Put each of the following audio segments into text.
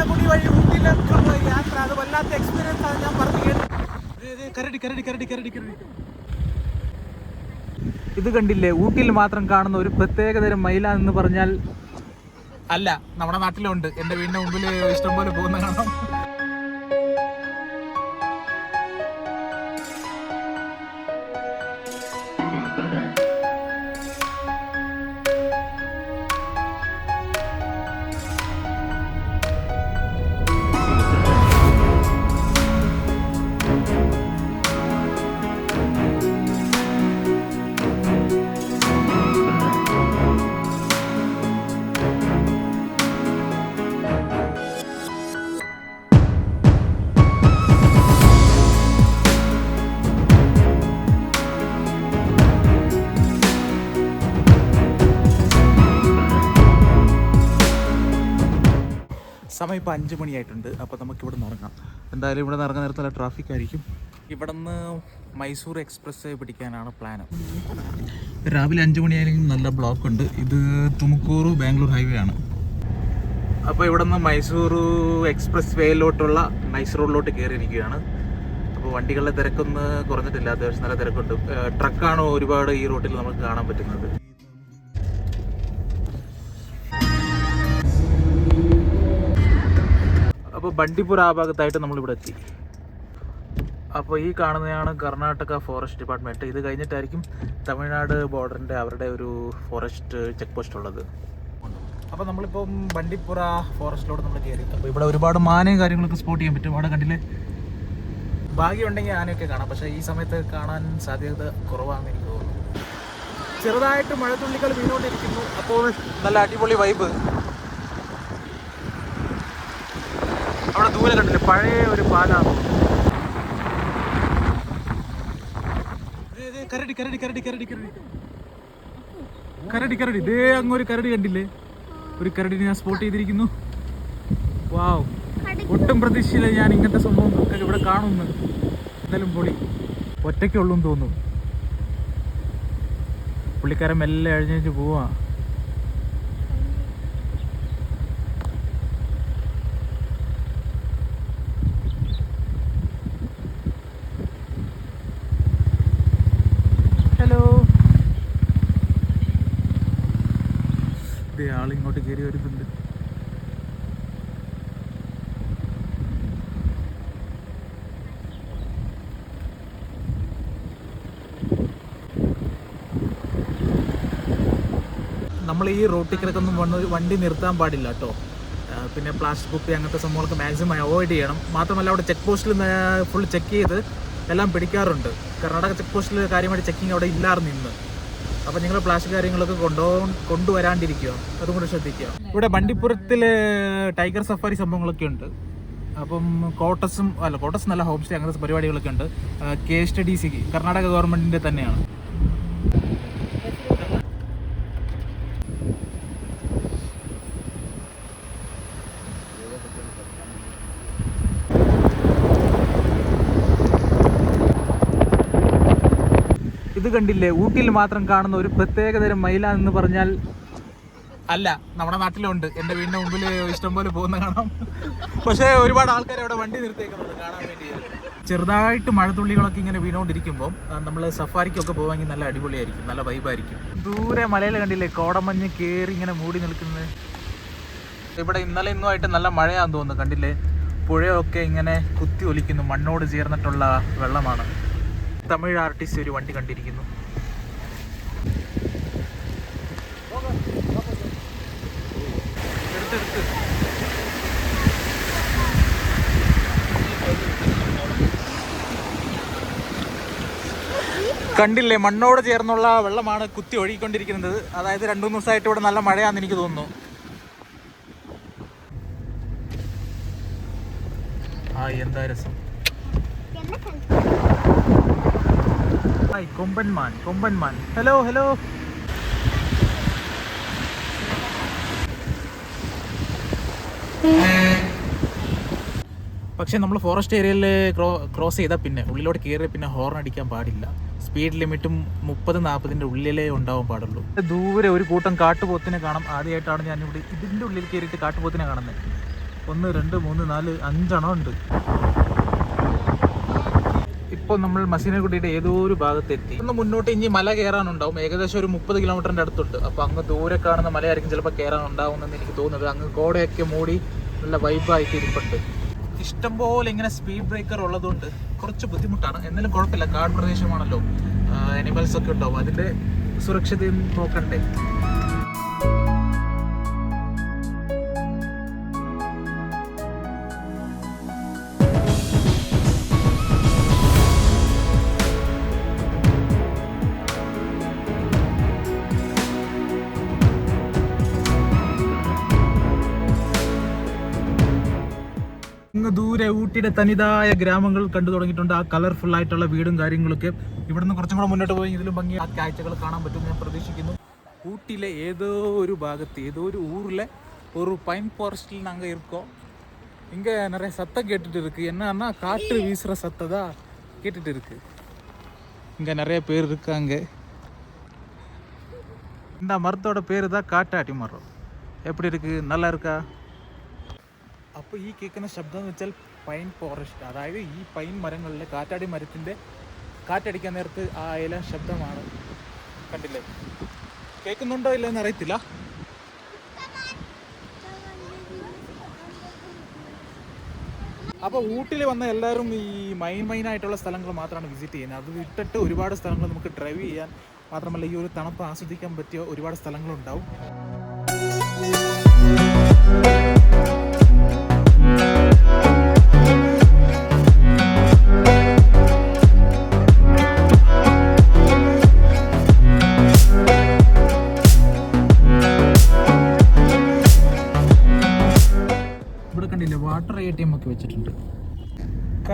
ഇടയ്ക്കാക്കുടി വഴി ഊട്ടിയിലേക്കുള്ള യാത്ര. അത് വല്ലാത്ത എക്സ്പീരിയൻസ് ആണ് ഞാൻ പറഞ്ഞു കേട്ടു കരടി കരടി കരടി കരടി കരടി. ഇത് കണ്ടില്ലേ? ഊട്ടിയിൽ മാത്രം കാണുന്ന ഒരു പ്രത്യേകതരം മൈല എന്ന് പറഞ്ഞാൽ അല്ല നമ്മുടെ നാട്ടിലുണ്ട്. എന്റെ വീടിന്റെ മുമ്പിൽ ഇഷ്ടംപോലെ പോകുന്ന കാണാം സമയം ഇപ്പോൾ അഞ്ച് മണിയായിട്ടുണ്ട്. അപ്പോൾ നമുക്ക് ഇവിടെ നിന്ന് ഇറങ്ങാം. എന്തായാലും ഇവിടെ നിന്ന് ഇറങ്ങാൻ നേരത്തെ ട്രാഫിക് ആയിരിക്കും. ഇവിടെ നിന്ന് മൈസൂർ എക്സ്പ്രസ് പിടിക്കാനാണ് പ്ലാൻ രാവിലെ അഞ്ച് മണിയായാലും നല്ല ബ്ലോക്ക് ഉണ്ട്. ഇത് തുമക്കൂർ ബാംഗ്ലൂർ ഹൈവേ ആണ്. അപ്പോൾ ഇവിടെ നിന്ന് മൈസൂർ എക്സ്പ്രസ് വേയിലോട്ടുള്ള നൈസ് റോഡിലോട്ട് കയറിയിരിക്കുകയാണ് അപ്പോൾ വണ്ടികളുടെ തിരക്കൊന്ന് കുറഞ്ഞിട്ടില്ല. അത്യാവശ്യം നല്ല തിരക്കുണ്ട്. ട്രക്കാണ് ഒരുപാട് ഈ റൂട്ടിൽ നമുക്ക് കാണാൻ പറ്റുന്നത്. അപ്പോൾ ബണ്ടിപ്പൂർ ആ ഭാഗത്തായിട്ട് നമ്മളിവിടെ എത്തി. അപ്പോൾ ഈ കാണുന്നതാണ് കർണാടക ഫോറസ്റ്റ് ഡിപ്പാർട്ട്മെന്റ് ഇത് കഴിഞ്ഞിട്ടായിരിക്കും തമിഴ്നാട് ബോർഡറിന്റെ അവരുടെ ഒരു ഫോറസ്റ്റ് ചെക്ക് പോസ്റ്റ് ഉള്ളത്. അപ്പോൾ നമ്മളിപ്പം ബണ്ടിപ്പുറ ഫോറസ്റ്റിലോട്ട് നമ്മൾ കയറി. അപ്പോൾ ഇവിടെ ഒരുപാട് മാനയും കാര്യങ്ങളൊക്കെ സ്പോട്ട് ചെയ്യാൻ പറ്റും. അവിടെ കണ്ടില്ലേ? ഭാഗ്യമുണ്ടെങ്കിൽ ആനയൊക്കെ കാണാം. പക്ഷേ ഈ സമയത്ത് കാണാൻ സാധ്യത കുറവാണെന്ന് എനിക്ക് തോന്നുന്നു. ചെറുതായിട്ട് മഴത്തുള്ളികൾ വീണുകൊണ്ടിരിക്കുന്നു. അപ്പോൾ നല്ല അടിപൊളി വൈബ് അവിടെ ദൂരെ കണ്ടില്ലേ? പഴയ ഒരു പാലാണ് കരടി കരടി കരടി കരടി കരടി. കരടി കരടി. ഇതേ അങ്ങൊരു കരടി കണ്ടില്ലേ? ഒരു കരടിനെ ഞാൻ സ്പോട്ട് ചെയ്തിരിക്കുന്നു. വാവ്. ഒട്ടും പ്രതീക്ഷയില്ല ഞാൻ ഇങ്ങനത്തെ സംഭവം ഒക്കെ ഇവിടെ കാണുന്നു എന്തായാലും പൊളി. ഒറ്റയ്ക്കുള്ളൂ തോന്നുന്നു. പുള്ളിക്കാരൻ മെല്ലെ അഴിഞ്ഞു പോവാ ഹലോ ആളിങ്ങോട്ട് കയറി വരുന്നുണ്ട്. നമ്മൾ ഈ റോട്ടിൽ കിടക്കൊന്നും വന്ന് വണ്ടി നിർത്താൻ പാടില്ല കേട്ടോ. പിന്നെ പ്ലാസ്റ്റിക് കുപ്പി അങ്ങനത്തെ സംഭവങ്ങളൊക്കെ മാക്സിമം അവോയ്ഡ് ചെയ്യണം. മാത്രമല്ല അവിടെ ചെക്ക് പോസ്റ്റിൽ ഫുൾ ചെക്ക് ചെയ്ത് എല്ലാം പിടിക്കാറുണ്ട്. കർണാടക ചെക്ക് പോസ്റ്റിൽ കാര്യമായിട്ട് ചെക്കിങ് അവിടെ ഇല്ലായിരുന്നു ഇന്ന്. അപ്പം നിങ്ങൾ പ്ലാസ്റ്റിക് കാര്യങ്ങളൊക്കെ കൊണ്ടോ കൊണ്ടുവരാണ്ടിരിക്കുക അതും കൂടെ ശ്രദ്ധിക്കുക. ഇവിടെ ബണ്ടിപ്പുറത്തിൽ ടൈഗർ സഫാരി സംഭവങ്ങളൊക്കെ ഉണ്ട്. അപ്പം കോട്ടസും അല്ല കോട്ടസ് നല്ല ഹോം സ്റ്റേ അങ്ങനത്തെ പരിപാടികളൊക്കെ ഉണ്ട്. K S T D C Karnataka ഗവൺമെന്റിന്റെ തന്നെയാണ് ഇത് കണ്ടില്ലേ? ഊട്ടിയിൽ മാത്രം കാണുന്ന ഒരു പ്രത്യേകതരം മൈല എന്ന് പറഞ്ഞാൽ അല്ല നമ്മുടെ നാട്ടിലുണ്ട്. എന്റെ വീടിന്റെ മുമ്പിൽ ഇഷ്ടംപോലെ പോകുന്ന കാണാം. പക്ഷെ ഒരുപാട് ആൾക്കാർ അവിടെ വണ്ടി നിർത്തിയേക്കുന്നുണ്ട്. കാണാൻ വേണ്ടി. ചെറുതായിട്ട് മഴത്തുള്ളികളൊക്കെ ഇങ്ങനെ വീണുകൊണ്ടിരിക്കുമ്പോൾ നമ്മൾ സഫാരിക്കൊക്കെ പോവാമെങ്കിൽ നല്ല അടിപൊളിയായിരിക്കും. നല്ല വൈബായിരിക്കും. ദൂരെ മലയിൽ കണ്ടില്ലേ? കോടമഞ്ഞ് കയറി ഇങ്ങനെ മൂടി നിൽക്കുന്നത് ഇവിടെ ഇന്നലെ ഇന്നുമായിട്ട് നല്ല മഴയാന്ന് തോന്നുന്നു. കണ്ടില്ലേ? പുഴയൊക്കെ ഇങ്ങനെ കുത്തി ഒലിക്കുന്നു. മണ്ണോട് ചേർന്നിട്ടുള്ള വെള്ളമാണ്. തമിഴ് ആർട്ടിസ്റ്റ് ഒരു വണ്ടി കണ്ടിരിക്കുന്നു. കണ്ടില്ലേ മണ്ണോട് ചേർന്നുള്ള വെള്ളമാണ് കുത്തി ഒഴുകിക്കൊണ്ടിരിക്കുന്നത്. അതായത് രണ്ടു മൂന്ന് ദിവസമായിട്ട് ഇവിടെ നല്ല മഴയാണെന്ന് എനിക്ക് തോന്നുന്നു. ആ എന്താ രസം? കൊമ്പൻമാൻ കൊമ്പൻമാൻ. ഹലോ ഹലോ പക്ഷെ നമ്മൾ ഫോറസ്റ്റ് ഏരിയയിൽ ക്രോ ക്രോസ് ചെയ്താൽ പിന്നെ ഉള്ളിലോട്ട് കയറി പിന്നെ ഹോർൺ അടിക്കാൻ പാടില്ല. സ്പീഡ് ലിമിറ്റും മുപ്പത് നാൽപ്പതിന്റെ ഉള്ളിലേ ഉണ്ടാവാൻ പാടുള്ളൂ. ദൂരെ ഒരു കൂട്ടം കാട്ടുപോത്തിനെ കാണാം. ആദ്യമായിട്ടാണ് ഞാനിവിടെ ഇതിന്റെ ഉള്ളിൽ കയറിയിട്ട് കാട്ടുപോത്തിനെ കാണുന്നത്. ഒന്ന് രണ്ട് മൂന്ന് നാല് അഞ്ചെണ്ണം ഉണ്ട്. ഇപ്പോൾ നമ്മൾ മസീനക്കുട്ടിയുടെ ഏതോ ഒരു ഭാഗത്തെത്തി? ഒന്ന് മുന്നോട്ട് ഇനി മല കയറാനുണ്ടാവും. ഏകദേശം ഒരു മുപ്പത് കിലോമീറ്ററിന്റെ അടുത്തുണ്ട്. അപ്പോൾ അങ്ങ് ദൂരെ കാണുന്ന മലയായിരിക്കും ചിലപ്പോൾ കയറാനുണ്ടാവുമെന്ന് എനിക്ക് തോന്നുന്നത്. അങ്ങ് കോടയൊക്കെ മൂടി നല്ല വൈബായിട്ട് ഇരിപ്പുണ്ട്. ഇഷ്ടംപോലെ ഇങ്ങനെ സ്പീഡ് ബ്രേക്കർ ഉള്ളതുകൊണ്ട് കുറച്ച് ബുദ്ധിമുട്ടാണ്. എന്നാലും കുഴപ്പമില്ല. കാട് പ്രദേശമാണല്ലോ. അനിമൽസ് ഒക്കെ ഉണ്ടാവും. അതിന്റെ സുരക്ഷിതയും നോക്കണ്ടേ? ദൂരെ ഊട്ടിയുടെ തനിതായ ഗ്രാമങ്ങൾ കണ്ടു തുടങ്ങിയിട്ടുണ്ട് ആ കളർഫുൾ ആയിട്ടുള്ള വീടും കാര്യങ്ങളൊക്കെ ഇവിടുന്ന് കുറച്ചും കൂടെ മുന്നോട്ട് പോയി ഇതിലും ഭംഗി ആ കാഴ്ചകൾ കാണാൻ പറ്റും ഞാൻ പ്രതീക്ഷിക്കുന്നു ഊട്ടിയിലെ ഏതോ ഒരു ഭാഗത്ത് ഏതോ ഒരു ഊരിലെ ഒരു പൈൻ ഫോറസ്റ്റിൽ நாங்க இருக்கோம் இங்க நிறைய சத்தம் கேட்டுட்டு இருக்கு என்னன்னா காற்று வீசுற சத்ததா கேட்டுட்டு இருக்கு இங்க நிறைய பேர் இருக்காங்க இந்த மரத்தோட பேர் தான் കാറ്റാടി മരം எப்படி இருக்கு நல்லா இருக்கா അപ്പോൾ ഈ കേൾക്കുന്ന ശബ്ദം എന്ന് വെച്ചാൽ പൈൻ ഫോറസ്റ്റ് അതായത് ഈ പൈൻ മരങ്ങളിലെ കാറ്റാടി മരത്തിന്റെ കാറ്റടിക്കാൻ നേരത്ത് ആ ഇല ശബ്ദമാണ്. കണ്ടില്ലേ? കേൾക്കുന്നുണ്ടോ ഇല്ലെന്ന് അറിയത്തില്ല. അപ്പോൾ ഊട്ടിൽ വന്ന എല്ലാവരും ഈ മൈൻ ആയിട്ടുള്ള സ്ഥലങ്ങൾ മാത്രമാണ് വിസിറ്റ് ചെയ്യുന്നത്. അത് വിട്ടിട്ട് ഒരുപാട് സ്ഥലങ്ങൾ നമുക്ക് ഡ്രൈവ് ചെയ്യാൻ മാത്രമല്ല ഈ ഒരു തണുപ്പ് ആസ്വദിക്കാൻ പറ്റിയ ഒരുപാട് സ്ഥലങ്ങളുണ്ടാവും.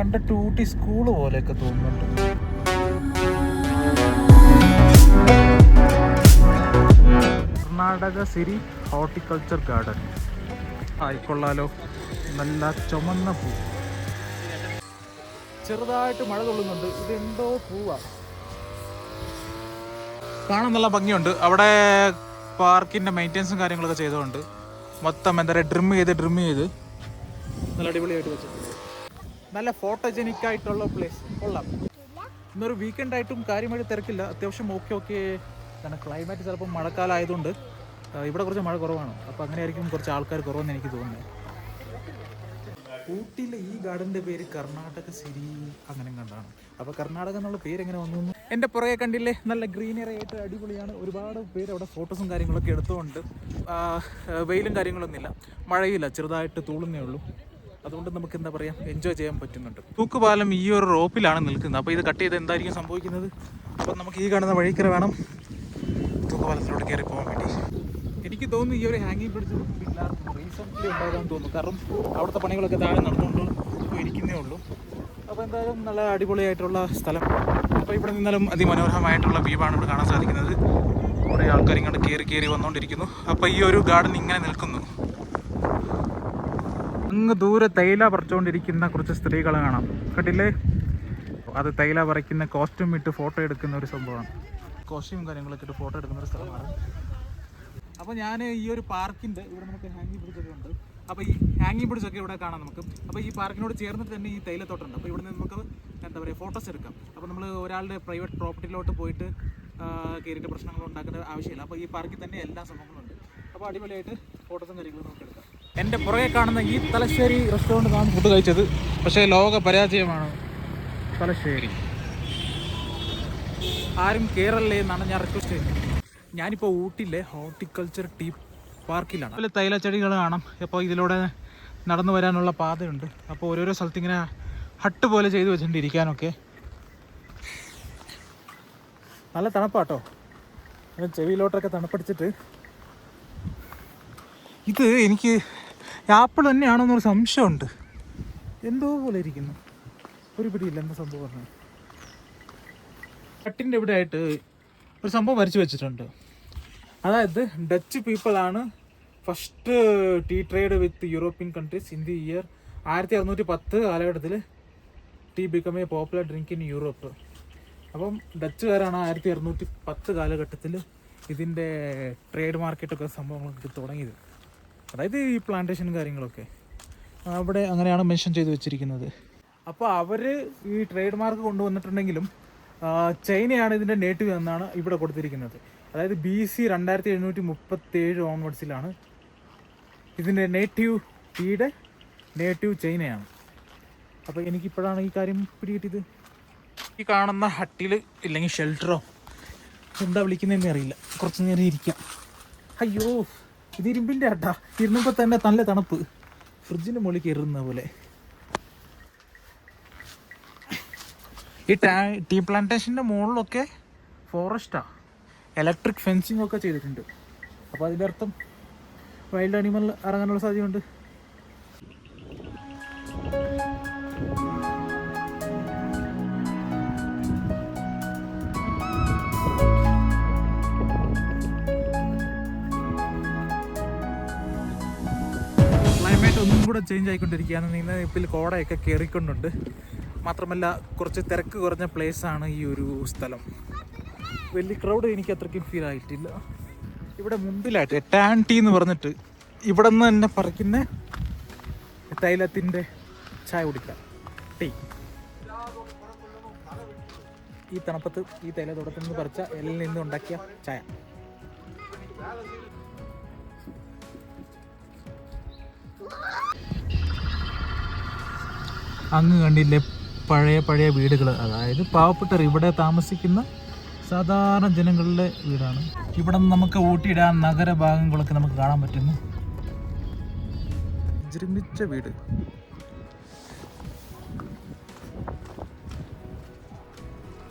കണ്ടിട്ട് ടൂട്ടി സ്കൂൾ പോലെയൊക്കെ തോന്നുന്നുണ്ട്. Karnataka Siri horticulture garden. ആയിക്കൊള്ളാലോ നല്ല ചുമന്ന പൂ. ചെറുതായിട്ട് മഴ കൊള്ളുന്നുണ്ട് ഇതെന്തോ പൂവാ. കാണാൻ നല്ല ഭംഗിയുണ്ട്. അവിടെ പാർക്കിന്റെ മെയിന്റെനൻസും കാര്യങ്ങളൊക്കെ ചെയ്തുകൊണ്ട് മൊത്തം എന്താ പറയുക ഡ്രിം ചെയ്ത് ഡ്രിം ചെയ്ത്. നല്ല അടിപൊളിയായിട്ട് വെച്ചിട്ടുണ്ട്. നല്ല ഫോട്ടോജനിക് ആയിട്ടുള്ള പ്ലേസ് കൊള്ളാം. ഇന്നൊരു വീക്കെൻഡ് ആയിട്ടും കാര്യമായിട്ട് തിരക്കില്ല. അത്യാവശ്യം ഓക്കെ ഓക്കെ കാരണം ക്ലൈമറ്റ് ചിലപ്പോൾ മഴക്കാലം ആയതുകൊണ്ട് ഇവിടെ കുറച്ച് മഴ കുറവാണ്. അപ്പോൾ അങ്ങനെ ആയിരിക്കും കുറച്ച് ആൾക്കാർ കുറവെന്ന് എനിക്ക് തോന്നുന്നത്. ഊട്ടിയിലെ ഈ ഗാർഡന്റെ പേര് കർണാടക സിരി അങ്ങനെ കണ്ടാണ്. അപ്പോൾ കർണാടക എന്നുള്ള പേര് എങ്ങനെ വന്നു എന്റെ പുറകെ കണ്ടില്ലേ? നല്ല ഗ്രീനറി ആയിട്ട് അടിപൊളിയാണ്. ഒരുപാട് പേര് അവിടെ ഫോട്ടോസും കാര്യങ്ങളൊക്കെ എടുത്തുകൊണ്ട് വെയിലും കാര്യങ്ങളൊന്നുമില്ല. മഴയില്ല ചെറുതായിട്ട് തൂളുന്നേ ഉള്ളൂ. അതുകൊണ്ട് നമുക്ക് എന്താ പറയുക എൻജോയ് ചെയ്യാൻ പറ്റുന്നുണ്ട്. തൂക്കുപാലം ഈ ഒരു റോപ്പിലാണ് നിൽക്കുന്നത്. അപ്പോൾ ഇത് കട്ട് ചെയ്ത് എന്തായിരിക്കും സംഭവിക്കുന്നത്? അപ്പം നമുക്ക് ഈ കാണുന്ന വഴിക്കര വേണം തൂക്കുപാലത്തിലോട്ട് കയറി പോകാൻ വേണ്ടി. എനിക്ക് തോന്നുന്നു ഈ ഒരു ഹാങ്ങിങ് ബ്രിഡ്ജ് റീസെന്റ്ലി ഉണ്ടാകാൻ തോന്നുന്നു. കാരണം അവിടുത്തെ പണികളൊക്കെ താഴെ നടന്നുകൊണ്ട് ഇപ്പോൾ ഇരിക്കുന്നേ ഉള്ളൂ. അപ്പോൾ എന്തായാലും നല്ല അടിപൊളിയായിട്ടുള്ള സ്ഥലം. അപ്പോൾ ഇവിടെ നിന്നാലും അതിമനോഹരമായിട്ടുള്ള വ്യൂവാണ് ഇവിടെ കാണാൻ സാധിക്കുന്നത്. കുറേ ആൾക്കാർ ഇങ്ങോട്ട് കയറി കയറി വന്നുകൊണ്ടിരിക്കുന്നു. അപ്പോൾ ഈ ഒരു ഗാർഡൻ ഇങ്ങനെ നിൽക്കുന്നു. അങ്ങ് ദൂരെ തൈല പറിച്ചുകൊണ്ടിരിക്കുന്ന കുറച്ച് സ്ത്രീകളെ കാണാം. കേട്ടില്ലേ അത് തൈല പറിക്കുന്ന കോസ്റ്റ്യൂം ഇട്ട് ഫോട്ടോ എടുക്കുന്ന ഒരു സംഭവമാണ്. കോസ്റ്റ്യൂം കാര്യങ്ങളൊക്കെ ഇട്ട് ഫോട്ടോ എടുക്കുന്ന ഒരു സ്ഥലമാണ്. അപ്പോൾ ഞാൻ ഈ ഒരു പാർക്കിന്റെ ഇവിടെ നമുക്ക് ഹാങ്ങിങ് പിടിച്ചൊക്കെ അപ്പോൾ ഈ ബ്രിഡ്ജ് ഒക്കെ ഇവിടെ കാണാം നമുക്ക്. അപ്പോൾ ഈ പാർക്കിനോട് ചേർന്നിട്ട് തന്നെ ഈ തൈലത്തോട്ടുണ്ട് അപ്പോൾ ഇവിടെ നിന്ന് നമുക്ക് എന്താ പറയുക ഫോട്ടോസ് എടുക്കാം. അപ്പോൾ നമ്മൾ ഒരാളുടെ പ്രൈവറ്റ് പ്രോപ്പർട്ടിയിലോട്ട് പോയിട്ട് കയറിയിട്ട് പ്രശ്നങ്ങൾ ഉണ്ടാക്കേണ്ട ആവശ്യമില്ല. അപ്പോൾ ഈ പാർക്കിൽ തന്നെ എല്ലാ സംഭവങ്ങളും ഉണ്ട്. അപ്പോൾ അടിപൊളിയായിട്ട് ഫോട്ടോസും കാര്യങ്ങളും നമുക്ക് എടുക്കാം. എന്റെ പുറകെ കാണുന്ന ഈ തലശ്ശേരി റെസ്റ്റോറന്റ് നാം ഫുഡ് കഴിച്ചത്. പക്ഷേ ലോക പരാജയമാണ് തലശ്ശേരി. ആരും കേറല്ലേ എന്നാണ് ഞാൻ റിക്വസ്റ്റ് ചെയ്യുന്നത്. ഞാനിപ്പോൾ ഊട്ടിയിലെ ഹോർട്ടിക്കൾച്ചർ ടീ പാർക്കിലാണ് അതിൽ തൈലച്ചെടികൾ കാണാം. അപ്പോൾ ഇതിലൂടെ നടന്നു വരാനുള്ള പാതയുണ്ട്. അപ്പോൾ ഓരോരോ സ്ഥലത്ത് ഇങ്ങനെ ഹട്ട് പോലെ ചെയ്തു വെച്ചിട്ടുണ്ട് നല്ല തണുപ്പാട്ടോ. ചെവിയിലോട്ടൊക്കെ തണുപ്പടിച്ചിട്ട്. ഇത് എനിക്ക് ആപ്പിൾ തന്നെയാണോ എന്നൊരു സംശയമുണ്ട്. എന്തോ പോലെ ഇരിക്കുന്നു. ഒരു പിടിയില്ല എന്താ സംഭവം കട്ടിന്റെ ഇവിടെ ആയിട്ട് ഒരു സംഭവം വരച്ചു വെച്ചിട്ടുണ്ട്. അതായത് Dutch പീപ്പിളാണ് first tea trade with European countries in the year ആയിരത്തി അറുന്നൂറ്റി പത്ത് കാലഘട്ടത്തിൽ tea become a popular drink in Europe അപ്പം ഡച്ചുകാരാണ് ആയിരത്തി അറുന്നൂറ്റി പത്ത് കാലഘട്ടത്തിൽ ഇതിന്റെ ട്രേഡ് മാർക്കറ്റൊക്കെ സംഭവങ്ങളൊക്കെ തുടങ്ങിയത്. അതായത് ഈ പ്ലാന്റേഷനും കാര്യങ്ങളൊക്കെ. അവിടെ അങ്ങനെയാണ് മെൻഷൻ ചെയ്ത് വെച്ചിരിക്കുന്നത്. അപ്പോൾ അവർ ഈ ട്രേഡ് മാർക്ക് കൊണ്ടുവന്നിട്ടുണ്ടെങ്കിലും ചൈനയാണ് ഇതിന്റെ നേറ്റീവ് എന്നാണ് ഇവിടെ കൊടുത്തിരിക്കുന്നത്. അതായത് ബി സി രണ്ടായിരത്തി എഴുന്നൂറ്റി മുപ്പത്തേഴ് ഓൺവേഡ്സിലാണ് ഇതിന്റെ നേറ്റീവ് ടീയുടെ നേറ്റീവ് ചൈനയാണ്. അപ്പോൾ എനിക്കിപ്പോഴാണ് ഈ കാര്യം പിടികിട്ടിയത്. ഈ കാണുന്ന ഹട്ടിൽ ഇല്ലെങ്കിൽ ഷെൽട്ടറോ എന്താ വിളിക്കുന്നതെന്ന് അറിയില്ല കുറച്ച് നേരം ഇരിക്കാം. അയ്യോ! ഇത് ഇരുമ്പിന്റെ ഹട്ടാ ഇരുന്നപ്പോൾ തന്നെ നല്ല തണുപ്പ്. ഫ്രിഡ്ജിന്റെ മുകളിൽ കയറുന്ന പോലെ. ഈ ടാ ടീ പ്ലാന്റേഷന്റെ മുകളിലൊക്കെ ഫോറസ്റ്റാ. ഇലക്ട്രിക് ഫെൻസിങ് ഒക്കെ ചെയ്തിട്ടുണ്ട്. അപ്പോൾ അതിന്റെ അർത്ഥം വൈൽഡ് അനിമൽ ഇറങ്ങാനുള്ള സാധ്യതയുണ്ട്. ക്ലൈമറ്റ് ഒന്നും കൂടെ ചേഞ്ച് ആയിക്കൊണ്ടിരിക്കുകയാണ്. നീന്ന നിപ്പിൽ കോടയൊക്കെ കയറിക്കൊണ്ടുണ്ട് മാത്രമല്ല കുറച്ച് തിരക്ക് കുറഞ്ഞ ആണ് ഈ ഒരു സ്ഥലം. വലിയ ക്രൗഡ് എനിക്ക് അത്രയ്ക്കും ഫീൽ ആയിട്ടില്ല. ഇവിടെ മുമ്പിലായിട്ട് ടാൻ ടീ എന്ന് പറഞ്ഞിട്ട് ഇവിടെ നിന്ന് തന്നെ പറിക്കുന്ന തൈലത്തിന്റെ ചായ കുടിക്കാം. ടീ. ഈ തണുപ്പത്ത് ഈ തൈലത്തോടത്തിൽ നിന്ന് പറിച്ച എല്ലിൽ നിന്ന് ഉണ്ടാക്കിയ ചായ. അങ്ങ് കണ്ടില്ലേ പഴയ പഴയ വീടുകൾ അതായത് പാവപ്പെട്ടവർ ഇവിടെ താമസിക്കുന്ന സാധാരണ ജനങ്ങളുടെ വീടാണ്. ഇവിടെ നിന്ന് നമുക്ക് ഊട്ടിയിടാൻ നഗരഭാഗങ്ങളൊക്കെ നമുക്ക് കാണാൻ പറ്റുന്നു. വിജൃംഭിച്ച വീട്.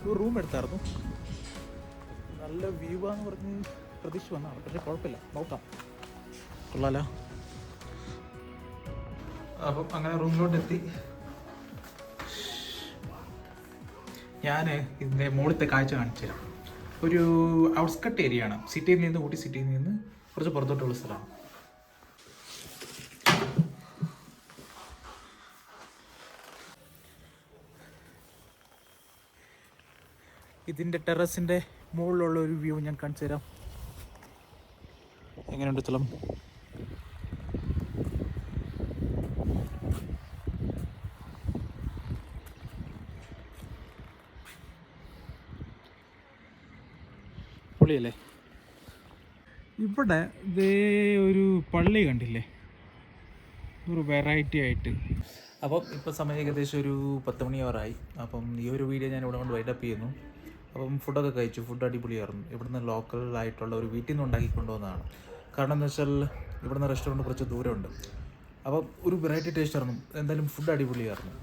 ഒരു റൂം എടുത്തായിരുന്നു. നല്ല വ്യൂ ആന്ന് പറഞ്ഞ് പ്രതീക്ഷ വന്നാണ് പക്ഷെ കുഴപ്പമില്ല. നോക്കാം. കൊള്ളാലോ. അപ്പം അങ്ങനെ റൂമിലോട്ട് എത്തി ഞാൻ ഇതിന്റെ മുകളിലത്തെ കാഴ്ച കാണിച്ചു തരാം ഒരു ഔട്ട്സ്കട്ട് ഏരിയ ആണ്. സിറ്റിയിൽ നിന്ന് ഊട്ടി സിറ്റിയിൽ നിന്ന് കുറച്ച് പുറത്തോട്ടുള്ള സ്ഥലമാണ്. ഇതിന്റെ ടെറസിന്റെ മുകളിലുള്ള ഒരു വ്യൂ ഞാൻ കാണിച്ചു തരാം എങ്ങനെയുണ്ട് സ്ഥലം? പൊളിയല്ലേ ഇവിടെ ഇതേ ഒരു പള്ളി കണ്ടില്ലേ? ഒരു വെറൈറ്റി ആയിട്ട്. അപ്പം ഇപ്പോൾ സമയം ഏകദേശം ഒരു പത്ത് മണിയോറായി അപ്പം ഈ ഒരു വീഡിയോ ഞാൻ ഇവിടെ കൊണ്ട് വൈൻഡപ്പ് ചെയ്യുന്നു. അപ്പം ഫുഡൊക്കെ കഴിച്ചു. ഫുഡ് അടിപൊളിയായിരുന്നു. ഇവിടുന്ന് ലോക്കൽ ആയിട്ടുള്ള ഒരു വീട്ടിൽ നിന്ന് ഉണ്ടാക്കി കൊണ്ടുവന്നതാണ്. കാരണം എന്താ വെച്ചാൽ ഇവിടുന്ന് റെസ്റ്റോറന്റ് കുറച്ച് ദൂരമുണ്ട്. അപ്പം ഒരു വെറൈറ്റി ടേസ്റ്റ് ആയിരുന്നു. എന്തായാലും ഫുഡ് അടിപൊളിയായിരുന്നു.